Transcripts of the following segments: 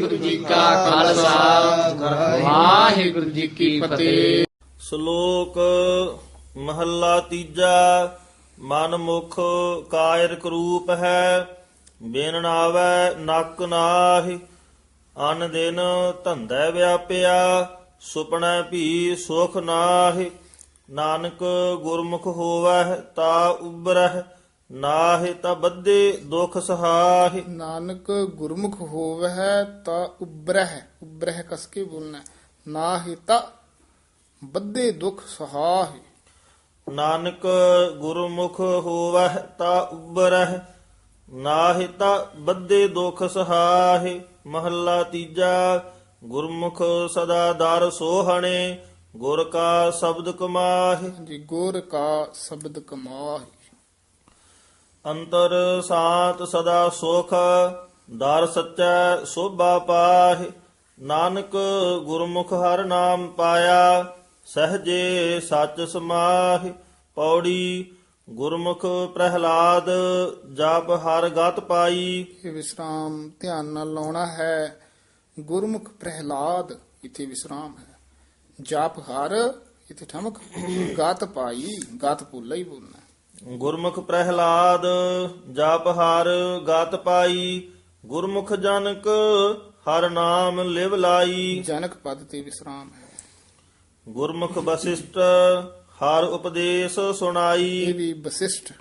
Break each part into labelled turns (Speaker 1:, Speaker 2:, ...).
Speaker 1: ਵਾਹਿਗੁਰੂ ਜੀ ਕਾ ਖਾਲਸਾ। ਵਾਹਿਗੁਰੂ ਜੀ ਕੀ ਫਤਿਹ।
Speaker 2: ਸ਼ਲੋਕ ਮਹੱਲਾ ਤੀਜਾ, ਮਨ ਮੁਖ ਕਾਇਰ ਕਰੂਪ ਹੈ, ਬਿਨ ਨਾਵੈ ਨੱਕ ਨਾਹਿ, ਅਨ ਦਿਨ ਧੰਦਾ ਵਿਆਪਿਆ, ਸੁਪਨੈ ਭੀ ਸੁਖ ਨਾਹਿ, ਨਾਨਕ ਗੁਰਮੁਖ ਹੋਵੈ ਤਾ ਉਬਰਹਿ ਨਾਹਿ ਤਾ ਬੱਧੇ ਦੁਖ ਸਹਾਹਿ।
Speaker 3: ਨਾਨਕ ਗੁਰਮੁਖ ਹੋਵਹਿ ਤਾ ਉਬਰਹਿ ਉਬਰਹਿ ਕਸ ਕੇ ਬੋਲਣਾ ਹੈ। ਨਾ ਹੀ ਤਾ ਬੱਧੇ ਦੁਖ ਸਹਾਹਿ।
Speaker 2: ਨਾਨਕ ਗੁਰਮੁਖ ਹੋਵਹਿ ਤਾ ਉਬਰਹਿ ਨਾਹਿ ਤਾ ਬੱਧੇ ਦੁਖ ਸਹਾਹਿ। ਮਹੱਲਾ ਤੀਜਾ ਗੁਰਮੁਖ ਸਦਾ ਦਰ ਸੋਹਣੇ। ਗੁਰ ਕਾ ਸ਼ਬਦ ਕਮਾਹਿ।
Speaker 3: ਜੀ ਗੁਰ ਕਾ ਸ਼ਬਦ ਕਮਾਹਿ।
Speaker 2: ਅੰਤਰ ਸਾਤ ਸਦਾ ਸੁਖ, ਦਰ ਸੱਚੈ ਸੋਭਾ ਪਾਹਿ, ਨਾਨਕ ਗੁਰਮੁਖ ਹਰ ਨਾਮ ਪਾਇਆ, ਸਹਜੇ ਸੱਚ ਸਮਾਹਿ, ਪੌੜੀ ਗੁਰਮੁਖ ਪ੍ਰਹਿਲਾਦ, ਜਪ ਹਰ ਗਤ ਪਾਈ।
Speaker 3: ਇਹ ਵਿਸਰਾਮ ਧਿਆਨ ਨਾਲ ਲਾਉਣਾ ਹੈ। ਗੁਰਮੁਖ ਪ੍ਰਹਿਲਾਦ, ਇਥੇ ਵਿਸਰਾਮ ਹੈ। ਜਾਪ ਹਰ, ਇਥੇ ਠਮਕ, ਗਾਤ ਪਾਈ, ਗਤ ਭੁੱਲਾ ਹੀ ਬੋਲਣਾ
Speaker 2: ਗੁਰਮੁਖ ਪ੍ਰਹਿਲਾਦ ਜਪ ਹਰ ਗਤ ਪਾਈ ਗੁਰਮੁਖ ਜਨਕ ਹਰ ਨਾਮ ਲਿਵ ਲਾਈ।
Speaker 3: ਜਨਕ ਪਦ ਤੇ ਵਿਸਰਾਮ ਹੈ।
Speaker 2: ਗੁਰਮੁਖ ਵਸਿਸ਼ਟ ਹਰ ਉਪਦੇਸ਼ ਸੁਣਾਈ।
Speaker 3: ਇਹ ਵੀ ਵਸਿਸ਼ਟ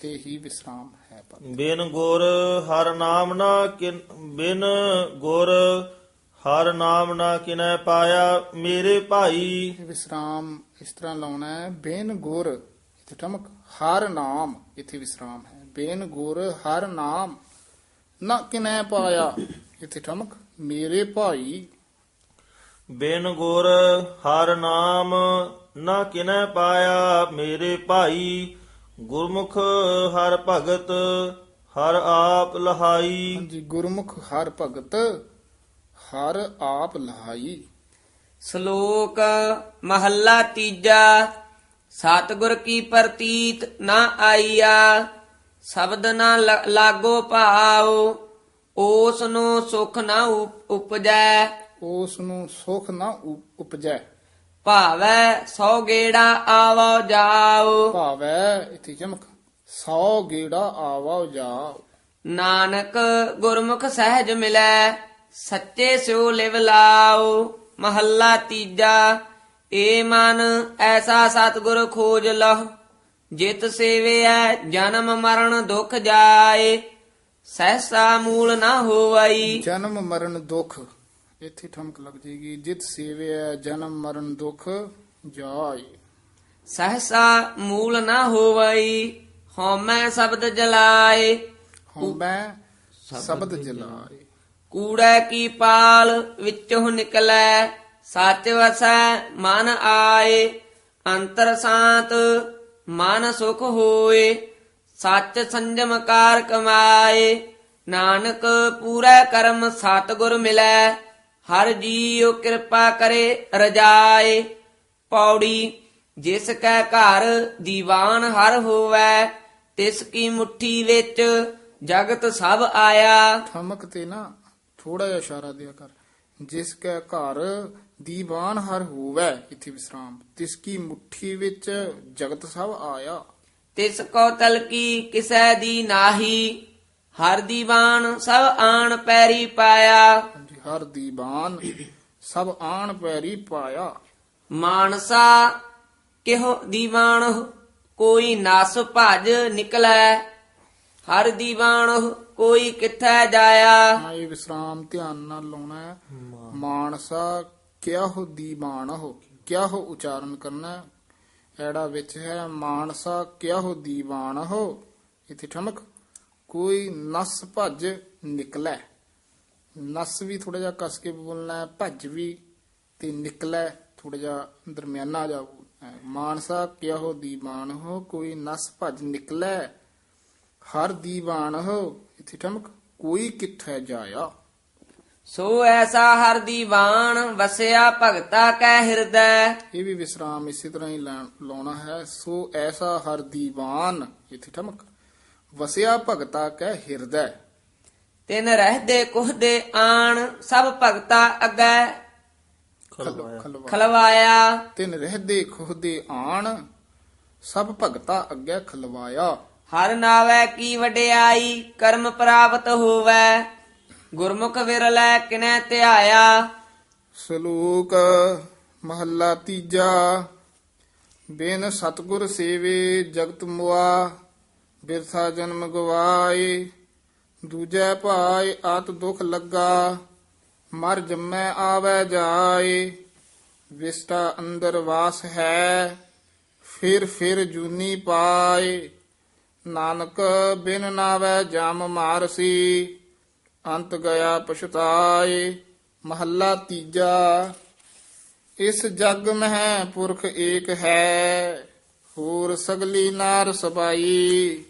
Speaker 3: ਤੇ ਹੀ ਵਿਸਰਾਮ ਹੈ ਪਦ।
Speaker 2: ਬਿਨ ਗੁਰ ਹਰ ਨਾਮ ਨਾ ਕਿਨ ਬਿਨ ਗੁਰ ਹਰ ਨਾਮ ਨਾ ਕਿਨੈ ਪਾਇਆ ਮੇਰੇ ਭਾਈ।
Speaker 3: ਇਹ ਵਿਸਰਾਮ ਇਸ ਤਰ੍ਹਾਂ ਲਾਉਣਾ ਹੈ ਬੇਨ ਗੁਰ ਇਥੇ ਠਮਕ। ਹਰ ਨਾਮ ਇਥੇ ਵਿਸਰਾਮ ਹੈ। ਬੇਨ ਗੁਰ ਹਰ ਨਾਮ ਨਾ ਕਿਨੈ ਪਾਇਆ? ਇਥੇ ਠਮਕ ਮੇਰੇ ਭਾਈ।
Speaker 2: ਬਿਨ ਗੁਰ ਹਰ ਨਾਮ ਨਾ ਕਿਨੈ ਪਾਇਆ? ਮੇਰੇ ਭਾਈ ਗੁਰਮੁਖ ਹਰ ਭਗਤ ਹਰ ਆਪ ਲਹਾਈ।
Speaker 3: ਜੀ ਗੁਰਮੁਖ ਹਰ ਭਗਤ ਹਰ ਆਪ ਲਹਾਈ।
Speaker 1: ਸ਼ਲੋਕ ਮਹੱਲਾ ਤੀਜਾ। ਸਤਿਗੁਰ ਕੀ ਪ੍ਰਤੀਤ ਨਾ ਆਈਆ ਸ਼ਬਦ ਨਾ ਲਾਗੋ ਭਾਉ ਉਸ ਨੂੰ ਸੁਖ ਨਾ ਉਪ- ਉਪਜੈ।
Speaker 3: ਉਸ ਨੂੰ ਸੁਖ ਨਾ ਉਪਜੈ।
Speaker 1: ਭਾਵੈ ਸੋ ਗੇੜਾ ਆਵੋ ਜਾਓ।
Speaker 3: ਭਾਵੈ ਇਥੇ ਚਮਕ ਸੌ ਗੇੜਾ ਆਵਾ ਜਾਓ।
Speaker 1: ਨਾਨਕ ਗੁਰਮੁਖ ਸਹਿਜ ਮਿਲੈ ਸੱਚੇ ਸਿਉ ਲਿਵ ਲਾਓ ਮਹੱਲਾ ਤੀਜਾ। ਏ ਮਨ ਐਸਾ ਸਤਿਗੁਰ ਖੋਜ ਲਹ ਜਿਤ ਸੇਵਿਐ ਜਨਮ ਮਰਨ ਦੁਖ ਜਾਏ। ਸਹਸਾ ਮੂਲ ਨਾ ਹੋਵਈ।
Speaker 3: ਜਨਮ ਮਰਨ ਦੁਖ ਇੱਥੇ ਠਮਕ ਲੱਗ ਜੇਗੀ ਜਿਤ ਸੇਵਿਆ ਜਨਮ ਮਰਨ ਦੁਖ ਜਾਏ।
Speaker 1: ਸਹਸਾ ਮੂਲ ਨਾ ਹੋਵਈ ਹਉਮੈ ਸ਼ਬਦ ਜਲਾਏ।
Speaker 3: ਹਉਮੈ ਸ਼ਬਦ ਜਲਾਏ।
Speaker 1: ਕੂੜੈ ਕੀ ਪਾਲ ਵਿੱਚੋਂ ਨਿਕਲੈ ਸੱਚ ਵਸੈ ਮਨ ਆਏ, ਅੰਤਰ ਸ਼ਾਂਤ, ਮਨ ਸੁਖ ਹੋਏ, ਸੱਚ ਸੰਜਮ ਕਾਰ ਕਮਾਏ, ਨਾਨਕ ਪੂਰਾ ਕਰਮ ਸਤਿਗੁਰ ਮਿਲੈ, ਹਰ ਜੀਉ ਕਿਰਪਾ ਕਰੇ ਰਜਾਏ। ਪੌੜੀ, ਜਿਸ ਕੈ ਘਰ ਦੀਵਾਨ ਹਰ ਹੋਵੈ, ਤਿਸ ਕੀ ਮੁਠੀ ਵਿੱਚ ਜਗਤ ਸਭ ਆਇਆ।
Speaker 3: ਠਮਕ ਤੇ ਨਾ ਥੋੜਾ ਜਿਹਾ ਇਸ਼ਾਰਾ ਦਿਆ ਕਰ। ਜਿਸ ਕੈ ਘਰ ਦੀਵਾਨ ਹਰ ਹੋਵੈ ਇੱਥੇ ਵਿਸਰਾਮ। ਤਿਸ ਕੀ ਮੁਠੀ ਵਿੱਚ ਜਗਤ ਸਭ ਆਇਆ।
Speaker 1: ਤਿਸ ਕੋ ਤਲਕੀ ਕਿਸੈ ਦੀ ਨਾਹੀ ਹਰ ਦੀਵਾਨ ਸਭ ਆਣ ਪੈਰੀ ਪਾਇਆ।
Speaker 3: ਹਰ ਦੀਵਾਨ ਸਭ ਆਣ ਪੈਰੀ ਪਾਇਆ।
Speaker 1: ਮਾਨਸਾ ਕਿਹੋ ਦੀਵਾਨ ਕੋਈ ਨਸ ਭਜ ਨਿਕਲੈ। ਹਰ ਦੀਵਾਨ ਕੋਈ ਕਿੱਥੈ ਜਾਇਆ?
Speaker 3: ਹਾਂ ਇਹ ਵਿਸਰਾਮ ਧਿਆਨ ਨਾਲ ਲਾਉਣਾ ਹੈ। ਮਾਨਸਾ ਕਿਆ ਹੋ ਦੀਵਾਨ ਹੋ ਕਿਆ ਹੋ ਉਚਾਰਨ ਕਰਨਾ ਐੜਾ ਵਿੱਚ ਹੈ, ਮਾਨਸਾ ਕਿਆ ਹੋ ਦੀਵਾਨ ਹੋ? ਇਥੇ ਠਮਕ। ਕੋਈ ਨਸ ਭੱਜ ਨਿਕਲੈ। ਨਸ ਵੀ ਥੋੜਾ ਜਿਹਾ ਕਸ ਕੇ ਬੋਲਣਾ ਹੈ, ਭੱਜ ਵੀ ਤੇ ਨਿਕਲੈ ਥੋੜਾ ਜਿਹਾ ਦਰਮਿਆਨਾ ਜਾ ਬੋਲਣਾ ਮਾਨਸਾ ਕਿਆ ਹੋ ਦੀਵਾਨ ਹੋ? ਕੋਈ ਨਸ ਭੱਜ ਨਿਕਲੈ, ਹਰ ਦੀਵਾਨ ਹੋ? ਇਥੇ ਠਮਕ ਕੋਈ ਕਿੱਥੇ ਜਾਇਆ?
Speaker 1: ਸੋ ਐਸਾ ਹਰ ਦੀਵਾਨ ਵਸਿਆ ਭਗਤਾ ਕੈ ਹਿਰਦੈ।
Speaker 3: ਇਹ ਵੀ ਵਿਸਰਾਮ ਇਸੇ ਤਰ੍ਹਾਂ ਹੀ ਲਾਉਣਾ ਹੈ। ਸੋ ਐਸਾ ਹਰ ਦੀਵਾਨ ਇਥੇ ਠਮਕ ਵਸਿਆ ਭਗਤਾ ਕੈ ਹਿਰਦੈ।
Speaker 1: ਤਿਨ ਰਹਦੇ ਕੁਹਦੇ ਆਣ ਸਭ ਭਗਤਾ ਅੱਗੇ।
Speaker 2: ਖਲਵਾਇਆ।
Speaker 3: ਖਲਵਾ
Speaker 1: ਖਲਵਾਇਆ।
Speaker 3: ਤਿਨ ਰਹਦੇ ਖੁਹਦੇ ਆਣ ਸਭ ਭਗਤਾ ਅੱਗੇ ਖਲਵਾਇਆ।
Speaker 1: ਹਰ ਨਾਵੈ ਕੀ ਵਡਿਆਈ, ਕਰਮ ਪ੍ਰਾਪਤ ਹੋਵੈ। ਗੁਰਮੁਖ ਵਿਰਲੈ ਕਿਨੈ ਧਿਆਇਆ।
Speaker 3: ਸ਼ਲੋਕ, ਮਹੱਲਾ ਤੀਜਾ। ਬਿਨ ਸਤਗੁਰ ਸੇਵੇ ਜਗਤ ਮੁਆ ਬਿਰਥਾ ਜਨਮ ਗਵਾਏ। ਦੂਜੈ ਭਾਇ ਆਤ ਦੁਖ ਲੱਗਾ, ਮਰ ਜੰਮੈ ਆਵੈ ਜਾਏ। ਵਿਸਟਾ ਅੰਦਰ ਵਾਸ ਹੈ, ਫਿਰ ਫਿਰ ਜੂਨੀ ਪਾਏ। ਨਾਨਕ ਬਿਨ ਨਾਵੈ ਜਮ ਮਾਰਸੀ, ਅੰਤ ਗਿਆ ਪਛਤਾਏ, ਮਹੱਲਾ ਤੀਜਾ। ਇਸ ਜਗ ਮਹਿ ਪੁਰਖ ਏਕ ਹੈ, ਹੋਰ ਸਗਲੀ ਨਾਰ ਸਬਾਈ।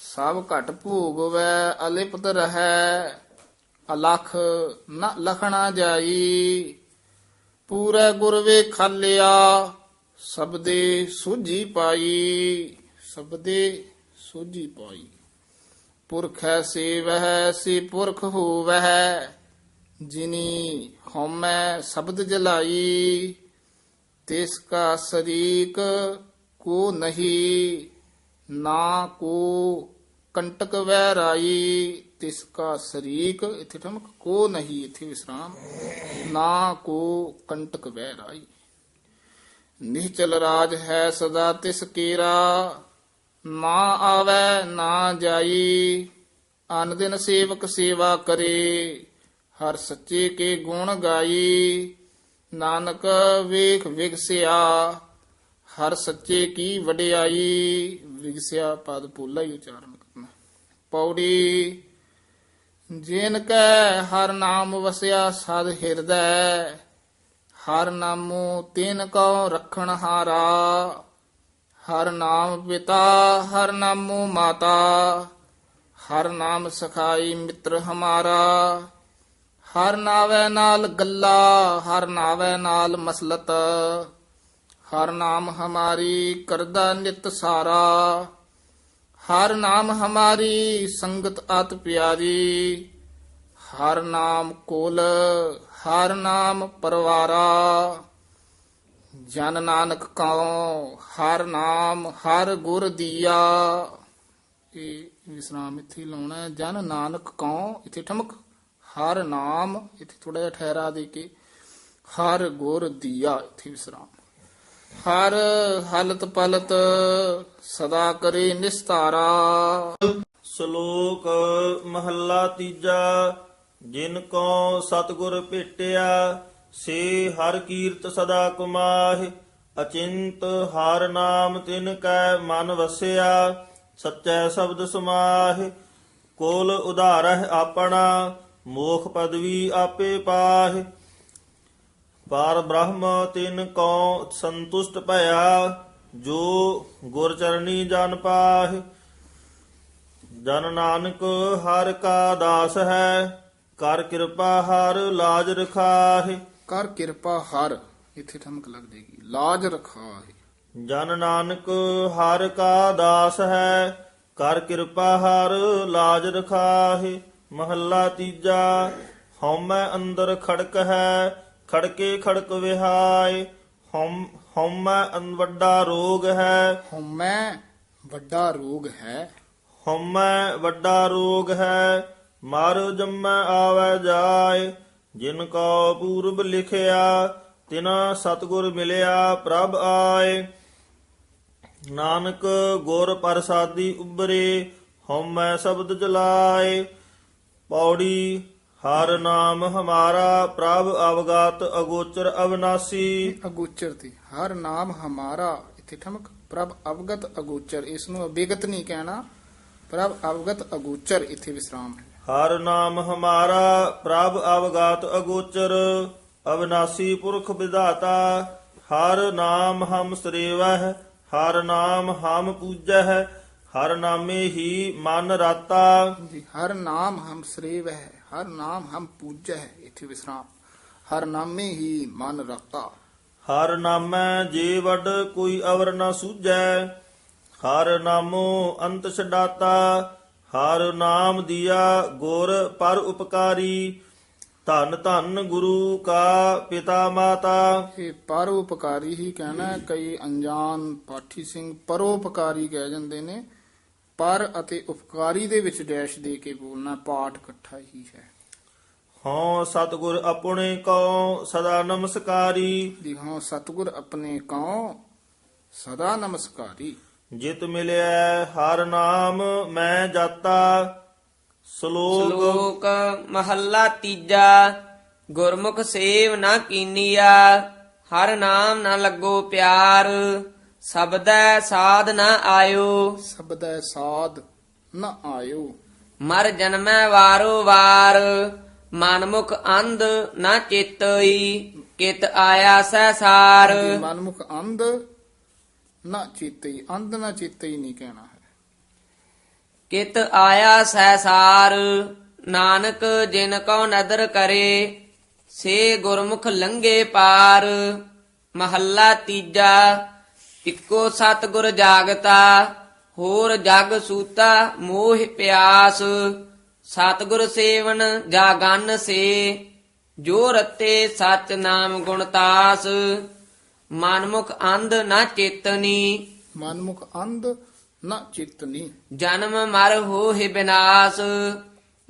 Speaker 3: ਸਭ ਘਟ ਭੋਗ ਵੈ ਅਲਿਪਤ ਰਹੈ, ਅਲਖ ਨ ਲਖਣਾ ਜਾਈ। ਪੂਰੇ ਗੁਰ ਵੇ ਖਾਲਿਆ, ਸਬਦੇ ਸੂਝੀ ਪਾਈ। ਸਬਦੇ ਸੂਝੀ ਪਾਈ। ਪੁਰਖ ਹੈ ਸੇ ਵਹਿ ਸੇ ਪੁਰਖ ਹੋਵਹਿ। ਜਿਨੀ ਹਉਮੈ ਸ਼ਬਦ ਜਲਾਈ, ਤਿਸ ਕਾ ਸਰੀਕ ਕੋ ਨਹੀਂ, ਨਾ ਕੋ ਕੰਟਕ ਵੈਰਾਈ, ਤਿਸ ਕਾ ਸਰੀਕ ਇਥੇ ਠਮਕ ਕੋ ਨਹੀਂ, ਇਥੇ ਵਿਸਰਾਮ, ਨਾ ਕੋ ਕੰਟਕ ਵੈਰਾਈ। ਨਿਹਚਲ ਰਾਜ ਹੈ ਸਦਾ ਤਿਸ ਕੀਰਾ ਨਾ ਆਵੈ ਨਾ ਜਾਈ, ਅਨ ਦਿਨ ਸੇਵਕ ਸੇਵਾ ਕਰੇ, ਹਰ ਸੱਚੇ ਕੇ ਗੁਣ ਗਾਈ। ਨਾਨਕ ਵੇਖ ਵਿਗਸਿਆ, ਹਰ ਸੱਚੇ ਕੀ ਵਡਿਆਈ। ਵਿਗਸਿਆ ਪਦ ਪੋਲਾ ਹੀ ਉਚਾਰਨ ਕਰਨਾ। ਪੌੜੀ, ਜਿਨ ਕੈ ਹਰ ਨਾਮ ਵਸਿਆ ਸਦ ਹਿਰਦੈ, ਹਰ ਨਾਮੋ ਤਿਨ ਕਉ ਰਖਣ ਹਾਰਾ। ਹਰ ਨਾਮ ਪਿਤਾ, ਹਰ ਨਾਮੋ ਮਾਤਾ, ਹਰ ਨਾਮ ਸਖਾਈ ਮਿੱਤਰ ਹਮਾਰਾ। ਹਰ ਨਾਵੇ ਨਾਲ ਗੱਲਾ, ਹਰ ਨਾਵੇ ਨਾਲ ਮਸਲਤ, ਹਰ ਨਾਮ ਹਮਾਰੀ ਕਰਦਾ ਨਿਤ ਸਾਰਾ। ਹਰ ਨਾਮ ਹਮਾਰੀ ਸੰਗਤ ਅਤ ਪਿਆਰੀ, ਹਰ ਨਾਮ ਕੋਲ, ਹਰ ਨਾਮ ਪਰਵਾਰਾ। ਜਨ ਨਾਨਕ ਕਉ, ਹਰ ਨਾਮ, ਹਰ ਗੁਰ ਦੀਆ। ਇਹ ਵਿਸਰਾਮ ਇੱਥੇ ਲਾਉਣਾ ਜਨ ਨਾਨਕ ਕਉ, ਇੱਥੇ ਠਮਕ। ਹਰ ਨਾਮ, ਇੱਥੇ ਥੋੜਾ ਜਿਹਾ ਠਹਿਰਾ ਦੇ ਕੇ ਹਰ ਗੁਰ ਦੀਆ, ਇੱਥੇ ਵਿਸਰਾਮ। ਹਰ ਹਲਤ ਪਲਤ ਸਦਾ ਕਰੇ ਨਿਸਤਾਰਾ।
Speaker 2: ਸ਼ਲੋਕ ਮਹੱਲਾ ਤੀਜਾ, ਜਿਨ ਕੋ ਸਤਗੁਰ ਭੇਟਿਆ ਸੇ ਹਰ ਕੀਰਤ ਸਦਾ ਕੁਮਾਹਿ, ਅਚਿੰਤ ਹਰ ਨਾਮ ਤਿਨ ਕੈ ਮਨ ਵਸਿਆ, ਸਚੈ ਸ਼ਬਦ ਸਮਾਹਿ, ਕੋਲ ਉਧਾਰਹਿ ਆਪਣਾ, ਮੋਖ ਪਦਵੀ ਆਪੇ ਪਾਹਿ। ਪਾਰ ਬ੍ਰਹਮ ਤਿਨ ਕੋ ਸੰਤੁਸ਼ਟ ਭਇਆ, ਜੋ ਗੁਰ ਚਰਣੀ ਜਨ ਪਾਹਿ। ਜਨ ਨਾਨਕ ਹਰ ਕਾ ਦਾਸ ਹੈ, ਕਰ ਕਿਰਪਾ ਹਰ ਲਾਜ ਰਖਾਹਿ।
Speaker 3: ਕਰ ਕਿਰਪਾ ਹਰ ਇੱਥੇ ਠਮਕ ਲੱਗ ਜਾਏਗੀ। ਲਾਜ ਰਖਾ ਹੈ
Speaker 2: ਜਨ ਨਾਨਕ ਹਰ ਕਾ ਦਾਸ ਹੈ ਕਰ ਕਿਰਪਾ ਹਰ ਲਾਜ ਰਖਾਹਿ ਮਹੱਲਾ ਤੀਜਾ ਹਉਮੈ ਅੰਦਰ ਖੜਕ ਹੈ ਖੜਕੇ ਖੜਕ ਵਿਹਾਏ। ਹਉਮ ਹਉਮੈ ਅੰ ਵੱਡਾ ਰੋਗ ਹੈ।
Speaker 3: ਹਉਮੈ ਵੱਡਾ ਰੋਗ ਹੈ।
Speaker 2: ਹਉਮੈ ਵੱਡਾ ਰੋਗ ਹੈ ਮਰ ਜੰਮੈ ਆਵੈ ਜਾਏ। ਜਿਨ ਕੋ ਪੂਰਬ ਲਿਖਿਆ, ਤਿਨਾ ਸਤਗੁਰ ਮਿਲਿਆ, ਪ੍ਰਭ ਆਏ। ਨਾਨਕ ਗੁਰ ਪ੍ਰਸਾਦੀ ਉਬਰੇ ਹਉਮੈ ਸ਼ਬਦ ਜਲਾਏ। ਪੌੜੀ, ਹਰ ਨਾਮ ਹਮਾਰਾ, ਪ੍ਰਭ ਅਵਗਤ ਅਗੋਚਰ ਅਵਨਾਸੀ।
Speaker 3: ਅਗੋਚਰ ਤੇ, ਹਰ ਨਾਮ ਹਮਾਰਾ, ਇੱਥੇ ਠਮਕ, ਪ੍ਰਭ ਅਵਗਤ ਅਗੋਚਰ, ਇਸ ਨੂੰ ਅਬੇਗਤ ਨਹੀਂ ਕਹਿਣਾ, ਪ੍ਰਭ ਅਵਗਤ ਅਗੋਚਰ, ਇੱਥੇ ਵਿਸਰਾਮ ਹੈ।
Speaker 2: ਹਰ ਨਾਮ ਹਮਾਰਾ ਪ੍ਰਭ ਅਵਗਾਤ ਅਗੋਚਰ ਅਵਨਾਸੀ ਪੁਰਖ ਵਿਧਾਤਾ ਹਰ ਨਾਮ ਹਮ ਸਰੇਵਹਿ ਹਰ ਨਾਮ ਹਮ ਪੂਜਹਿ ਹਰ ਨਾਮੇ ਹੀ ਮਨ ਰਾਤਾ।
Speaker 3: ਹਰ ਨਾਮ ਹਮ ਸਰੇਵ ਹੈ ਹਰ ਨਾਮ ਹਮ ਪੂਜੈ ਹੈ ਇੱਥੇ ਵਿਸਰਾਮ। ਹਰ ਨਾਮੇ ਹੀ ਮਨ ਰਤਾ।
Speaker 2: ਹਰ ਨਾਮੈ ਜੇ ਵਡ ਕੋਈ ਅਵਰ ਨਾ ਸੂਝੈ ਹਰ ਨਾਮੋ ਅੰਤ ਛਡਾਤਾ ਹਰ ਨਾਮ ਦਿਆ ਗੁਰ ਪਰ ਉਪਕਾਰੀ ਧੰਨ ਧੰਨ ਗੁਰੂ ਕਾ ਪਿਤਾ ਮਾਤਾ।
Speaker 3: ਇਹ ਪਰਉਪਕਾਰੀ ਹੀ ਕਹਿਣਾ ਹੈ। ਕਈ ਅਣਜਾਣ ਪਾਠੀ ਸਿੰਘ ਪਰਉਪਕਾਰੀ ਕਹਿ ਜਾਂਦੇ ਨੇ। ਪਰ ਅਤੇ ਉਪਕਾਰੀ ਦੇ ਵਿੱਚ ਡੈਸ਼ ਦੇ ਕੇ ਬੋਲਣਾ ਪਾਠ ਇਕੱਠਾ ਹੀ ਹੈ।
Speaker 2: ਹਉ ਸਤਿਗੁਰ ਆਪਣੇ ਕੋ ਸਦਾ ਨਮਸਕਾਰੀ।
Speaker 3: ਦਿਖਾਓ ਸਤਿਗੁਰ ਆਪਣੇ ਕਉ ਸਦਾ ਨਮਸਕਾਰੀ।
Speaker 2: ਜਿਤ ਮਿਲਿਆ ਹਰ ਨਾਮ ਮੈਂ ਜਾਤਾ। ਸ਼ਲੋਕ
Speaker 1: ਸ਼ਲੋਕ ਮਹੱਲਾ ਤੀਜਾ ਗੁਰਮੁਖ ਸੇਵ ਨਾ ਕੀਨੀਆ ਹਰ ਨਾਮ ਨਾ ਲੱਗੋ ਪਿਆਰ ਸਬਦੈ ਸਾਧ ਨਾ ਆਇਓ।
Speaker 3: ਸਬਦੈ ਸਾਧ ਨ ਆਇਓ।
Speaker 1: ਮਰ ਜਨਮੈ ਵਾਰੋ ਵਾਰ ਮਨਮੁਖ ਅੰਧ ਨਾ ਚੇਤਈ ਕਿਤ ਆਇਆ ਸਹਿਸਾਰ
Speaker 3: ਮਨਮੁਖ ਅੰਧ ਨਾ ਚੇਤਈ, ਅੰਧ ਨਾ ਚੇਤਈ ਨਹੀਂ ਕਹਿਣਾ ਹੈ।
Speaker 1: ਕਿਤ ਆਇਆ ਸਹਿਸਾਰ ਨਾਨਕ ਜਿਨ ਕਉ ਨਦਰ ਕਰੇ, ਸੇ ਗੁਰਮੁਖ ਲੰਗੇ ਪਾਰ, ਮਹੱਲਾ ਤੀਜਾ, ਇੱਕੋ ਸਤ ਗੁਰ ਜਾਗਤਾ, ਹੋਰ ਜਗ ਸੂਤਾ ਮੋਹ ਪਿਆਸ, ਸਤਿਗੁਰ ਸੇਵਨ ਜਾਗਨ ਸੇ, ਜੋ ਰਤੇ ਸਚ ਨਾਮ ਗੁਣ ਤਾਸ। ਮਨਮੁਖ ਅੰਧ ਨਾ ਚੇਤਨੀ।
Speaker 3: ਮਨਮੁਖ ਅੰਧ ਨਾ ਚੇਤਨੀ।
Speaker 1: ਜਨਮ ਮਰ ਹੋਹਿ ਬਿਨਾਸ਼।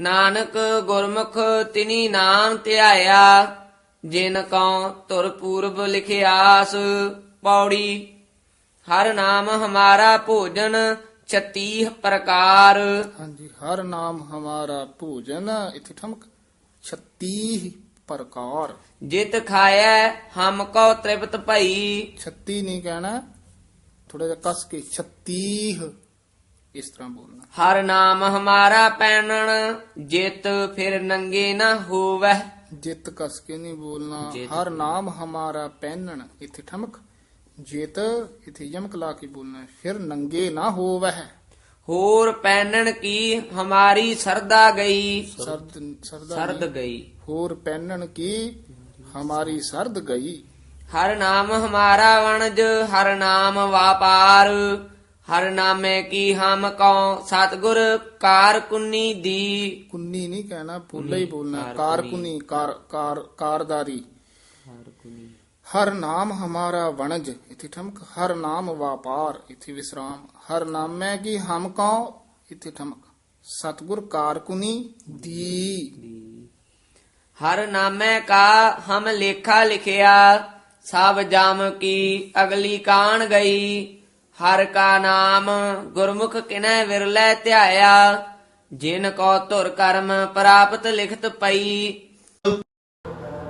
Speaker 1: ਨਾਨਕ ਗੁਰਮੁਖ ਤਿਨੀ ਨਾਮ ਧਿਆਇਆ। ਜਿਨ ਕਉ ਤੁਰ ਪੂਰਬ ਲਿਖਿਆਸ। ਪੌੜੀ ਹਰ ਨਾਮ ਹਮਾਰਾ ਭੋਜਨ 36 ਪ੍ਰਕਾਰ।
Speaker 3: ਹਾਂਜੀ ਹਰ ਨਾਮ ਹਮਾਰਾ ਭੋਜਨ ਇਥੇ ਠਮਕ 36 ਪ੍ਰਕਾਰ।
Speaker 1: ਜਿਤ ਖਾਇਐ ਹਮ ਕੋ ਤ੍ਰਿਪਤ ਭਈ।
Speaker 3: 36 ਨਹੀਂ ਕਹਿਣਾ ਥੋੜਾ ਜਿਹਾ ਕਸ ਕੇ 36 ਇਸ ਤਰ੍ਹਾਂ ਬੋਲਣਾ।
Speaker 1: ਹਰ ਨਾਮ ਹਮਾਰਾ ਪੈਣਨ ਜਿਤ ਫਿਰ ਨੰਗੇ ਨਾ ਹੋਵੈ।
Speaker 3: ਜਿਤ ਕਸ ਕੇ ਨਹੀਂ ਬੋਲਣਾ। ਹਰ ਨਾਮ ਹਮਾਰਾ ਪਹਿਨਣ ਇਥੇ ਠਮਕ। ਜਿਤ ਇਥੇ ਯਮਕ ਲਾ ਕੇ ਬੋਲਣਾ ਫਿਰ ਨੰਗੇ ਨਾ ਹੋਵਹਿ
Speaker 1: ਹੋਰ ਪੈਣਨ ਕੀ ਹਮਾਰੀ ਸਰਦਾ ਗਈ।
Speaker 3: ਸਰਦ।
Speaker 1: ਗਈ।
Speaker 3: ਹੋਰ ਪਹਿਨਣ ਕੀ ਹਮਾਰੀ ਸਰਦ ਗਈ।
Speaker 1: ਹਰ ਨਾਮ ਹਮਾਰਾ ਵਣਜ ਹਰ ਨਾਮ ਵਾਪਾਰ। ਹਰ ਨਾਮੇ ਕੀ ਹਮ ਕਉ ਸਤਗੁਰ ਕਾਰ ਕੁੰਨੀ ਦੀ।
Speaker 3: ਕੁੰਨੀ ਨਹੀਂ ਕਹਿਣਾ ਪੂਲਾ ਹੀ ਬੋਲਣਾ।
Speaker 1: ਕਾਰ
Speaker 3: ਕਾਰ
Speaker 1: ਕੁੰਨੀ।
Speaker 3: ਕੁੰਨੀ ਕਾਰ ਕਾਰ ਕਾਰਦਾਰੀ। ਹਰ ਨਾਮ ਹਮਾਰਾ ਵਣਜ, ਇਥੇ ਠਮਕ, ਹਰ ਨਾਮ ਵਾਪਾਰ, ਇਥੇ ਵਿਸਰਾਮ, ਹਰ ਨਾਮੈ ਕੀ ਹਮ ਕਉ, ਇਥੇ ਠਮਕ। ਸਤਗੁਰ ਕਾਰ ਦੀ।
Speaker 1: ਹਰ ਨਾਮੇ ਕਾ ਹਮ ਲੇਖਾ ਲਿਖਿਆ, ਸਭ ਜਾਮ ਕੀ ਅਗਲੀ ਕਾਣ ਗਈ। ਹਰ ਕਾ ਨਾਮ ਗੁਰਮੁਖ ਕਿਨੈ ਵਿਰਲੇ ਧਿਆਇਆ, ਜਿਨ ਕੋ ਧੁਰ ਕਰਮ ਪ੍ਰਾਪਤ ਲਿਖਤ ਪਈ